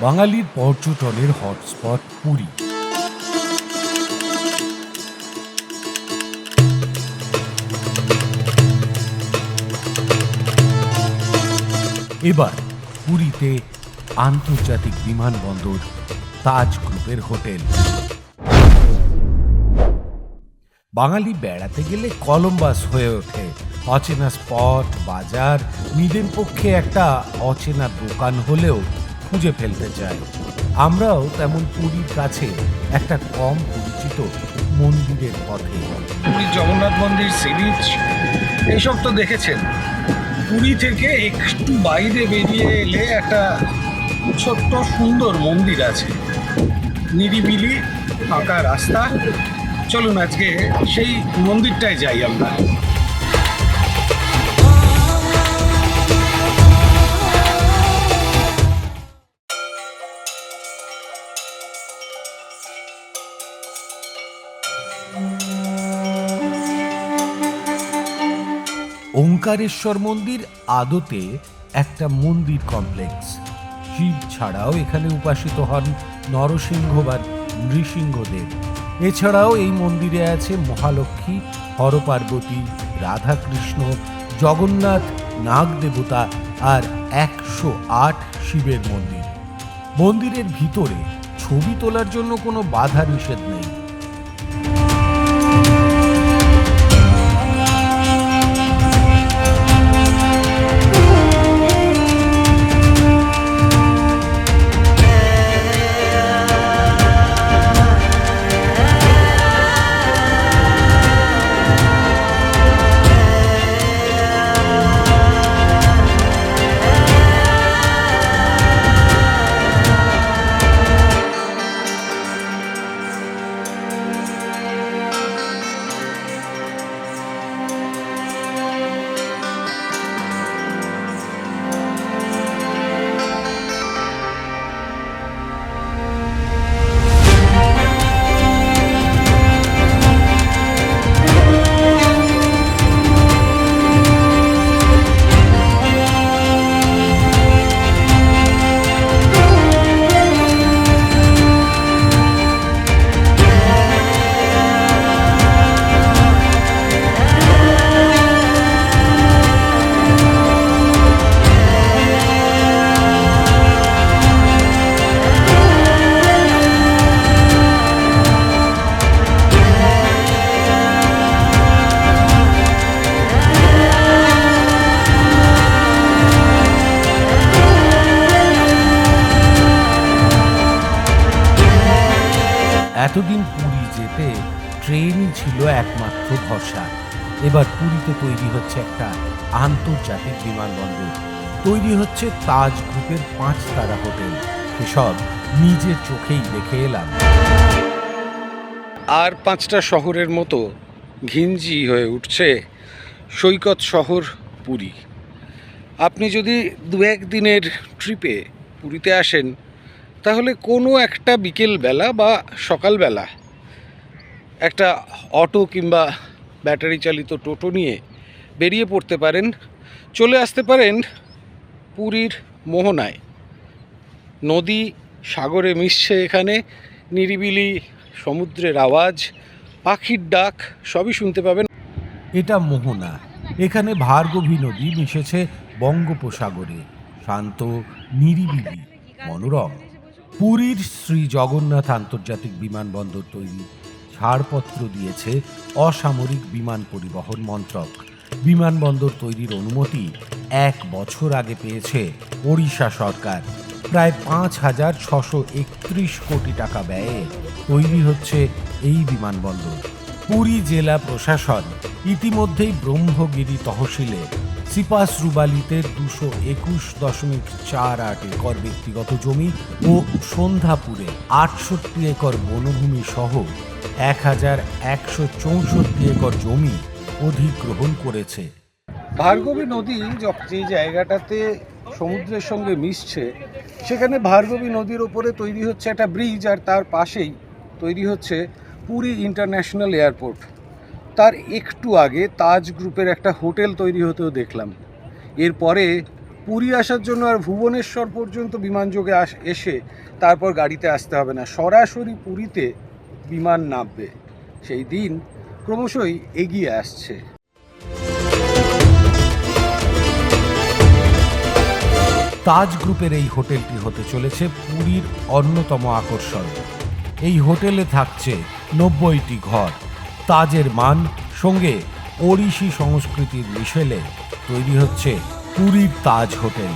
বাঙালির পর্যটনের হটস্পট পুরী। এবার পুরীতে আন্তর্জাতিক বিমানবন্দর তাজ গ্রুপের হোটেল। বাঙালি বেড়াতে গেলে কলম্বাস হয়ে ওঠে। অচেনা স্পট, বাজার, নিজের পক্ষে একটা অচেনা দোকান হলেও খুঁজে ফেলতে চায় আমরাও তেমন পুরীর কাছে একটা কম পরিচিত মন্দিরের পথে। পুরী জগন্নাথ মন্দির সি বিচ এইসব তো দেখেছেন। পুরী থেকে একটু বাইরে বেরিয়ে এলে একটা ছোট্ট সুন্দর মন্দির আছে। নিরিবিলি, ফাঁকা রাস্তা। চলুন আজকে সেই মন্দিরটায় যাই আমরা। ওঙ্কারেশ্বর মন্দির আদতে একটা মন্দির কমপ্লেক্স। শিব ছাড়াও এখানে উপাসিত হন নরসিংহ বা নৃসিংহদেব। এছাড়াও এই মন্দিরে আছে মহালক্ষ্মী, হরপার্বতী, রাধাকৃষ্ণ, জগন্নাথ নাগ দেবতা আর একশো আট শিবের মন্দির। মন্দিরের ভিতরে ছবি তোলার জন্য কোনো বাধা নিষেধ নেই। এতদিন পুরী যেতে ট্রেনই ছিল একমাত্র ভরসা। এবার পুরীতে তৈরি হচ্ছে একটা আন্তর্জাতিক বিমানবন্দর। তৈরি হচ্ছে তাজ গ্রুপের পাঁচ তারা হোটেল। এসব নিজের চোখেই দেখে এলাম। আর পাঁচটা শহরের মতো ঘিঞ্জি হয়ে উঠছে সৈকত শহর পুরী। আপনি যদি দু একদিনের ট্রিপে পুরীতে আসেন তাহলে কোনো একটা বিকেলবেলা বা সকালবেলা একটা অটো কিংবা ব্যাটারি চালিত টোটো নিয়ে বেরিয়ে পড়তে পারেন। চলে আসতে পারেন পুরীর মোহনায়। নদী সাগরে মিশছে এখানে, নিরিবিলি সমুদ্রের আওয়াজ, পাখির ডাক, সবই শুনতে পাবেন। এটা মোহনা। এখানে ভার্গবী নদী মিশেছে বঙ্গোপসাগরে। শান্ত, নিরিবিলি, মনোরম। পুরীর শ্রী জগন্নাথ আন্তর্জাতিক বিমানবন্দর তৈরি ছাড়পত্র দিয়েছে অসামরিক বিমান পরিবহন মন্ত্রক। বিমানবন্দর তৈরির অনুমতি এক বছর আগে পেয়েছে ওড়িশা সরকার। প্রায় পাঁচ হাজার ছশো একত্রিশ কোটি টাকা ব্যয়ে তৈরি হচ্ছে এই বিমানবন্দর। পুরী জেলা প্রশাসন ইতিমধ্যেই ব্রহ্মগিরি তহসিলে সিপাস রুবালিতে দুশো একুশ দশমিক চার আট একর ব্যক্তিগত জমি ও সন্ধ্যাপুরে আটষট্টি একর বনভূমি সহ এক হাজার একশো চৌষট্টি একর জমি অধিগ্রহণ করেছে। ভার্গবী নদী য- জায়গাটাতে সমুদ্রের সঙ্গে মিশছে, সেখানে ভার্গবী নদীর ওপরে তৈরি হচ্ছে একটা ব্রিজ আর তার পাশেই তৈরি হচ্ছে পুরী ইন্টারন্যাশনাল এয়ারপোর্ট। তার একটু আগে তাজ গ্রুপের একটা হোটেল তৈরি হতেও দেখলাম। এরপরে পুরী আসার জন্য আর ভুবনেশ্বর পর্যন্ত বিমানযোগে আস, এসে তারপর গাড়িতে আসতে হবে না। সরাসরি পুরীতে বিমান নামবে। সেই দিন ক্রমশই এগিয়ে আসছে। তাজ গ্রুপের এই হোটেলটি হতে চলেছে পুরীর অন্যতম আকর্ষণ। এই হোটেলে থাকছে নব্বইটি ঘর। তাজের মান সঙ্গে ওড়িশি সংস্কৃতির মিশেলে তৈরি হচ্ছে পুরীর তাজ হোটেল।